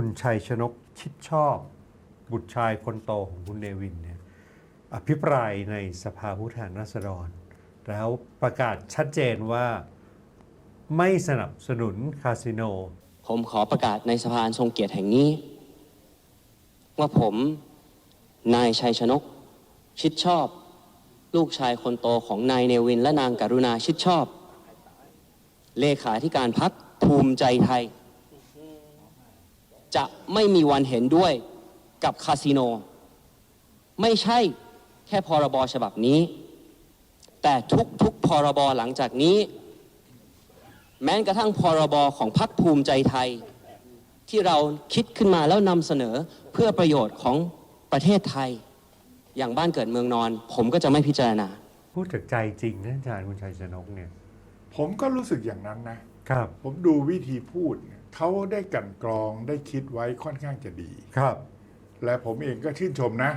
คุณชัยชนกชิดชอบ บุตรชายคนโตของคุณเนวินเนี่ยอภิปรายในสภาผู้แทนราษฎร แล้วประกาศชัดเจนว่าไม่สนับสนุนคาสิโน ผมขอประกาศในสภาอันทรงเกียรติแห่งนี้ ว่าผมนายชัยชนก ชิดชอบ ลูกชายคนโตของนายเนวินและนางการุณาชิดชอบ เลขาธิการพักภูมิใจไทย จะไม่มีวันเห็นด้วยกับคาสิโน ไม่ใช่แค่พรบฉบับนี้ แต่ทุกๆพรบหลังจากนี้ แม้กระทั่งพรบของพรรคภูมิใจไทย ที่เราคิดขึ้นมาแล้วนำเสนอเพื่อประโยชน์ของประเทศไทย อย่างบ้านเกิดเมืองนอน ผมก็จะไม่พิจารณา พูดจากใจจริงนะอาจารย์คุณชัยชนกเนี่ย ผมก็รู้สึกอย่างนั้นนะครับ ผมดูวิธีพูดเนี่ย เขาได้กลันกรองได้คิดไว้ค่อนข้างจะดี ครับ และผมเองก็ชื่นชมนะ